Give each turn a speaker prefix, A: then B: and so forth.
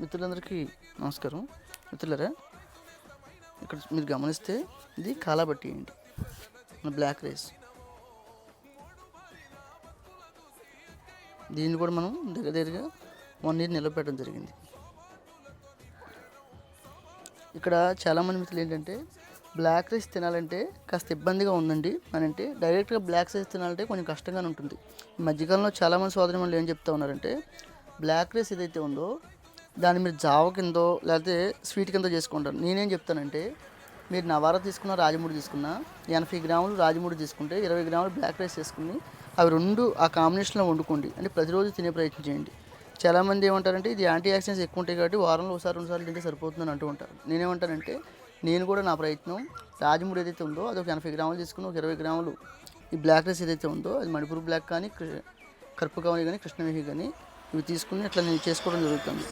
A: మిత్రులందరికీ నమస్కారం. మిత్రులరా ఇక్కడ మీరు గమనిస్తే ఇది కాలాబట్టి అండి. మన బ్లాక్ రైస్. దీన్ని కూడా మనం దగ్గర దగ్గరగా వన్ ఇయర్ నిలబెట్టడం జరిగింది. ఇక్కడ చాలామంది మిత్రులు ఏంటంటే బ్లాక్ రైస్ తినాలంటే కాస్త ఇబ్బందిగా ఉందండి. అని అంటే డైరెక్ట్గా బ్లాక్ రైస్ తినాలంటే కొంచెం కష్టంగానే ఉంటుంది. మధ్యకాలంలో చాలామంది సోదరి ఏం చెప్తా ఉన్నారంటే బ్లాక్ రైస్ ఏదైతే ఉందో దాన్ని మీరు జావ కిందో లేకపోతే స్వీట్ కింద చేసుకుంటారు. నేనేం చెప్తానంటే మీరు నవారా తీసుకున్న రాజమూడి తీసుకున్న ఎనభై గ్రాములు రాజమూడి తీసుకుంటే ఇరవై గ్రాములు బ్లాక్ రైస్ చేసుకుని అవి రెండు ఆ కాంబినేషన్లో వండుకోండి. అంటే ప్రతిరోజు తినే ప్రయత్నం చేయండి. చాలామంది ఏమంటారంటే ఇది యాంటీ ఆక్సిడెంట్స్ ఎక్కువ ఉంటాయి కాబట్టి వారంలో ఒకసారి రెండుసార్లు తింటే సరిపోతుందని అంటూ ఉంటారు. నేనేమంటానంటే నేను కూడా నా ప్రయత్నం రాజమూడి ఏదైతే ఉందో అది ఒక ఎనభై గ్రాములు తీసుకుని ఒక ఇరవై గ్రాములు ఈ బ్లాక్ రైస్ ఏదైతే ఉందో అది మణిపూర్ బ్లాక్ కానీ కృ- కరుపు కానీ కృష్ణవేహి కానీ ఇవి తీసుకుని ఇట్లా నేను చేసుకోవడం జరుగుతుంది.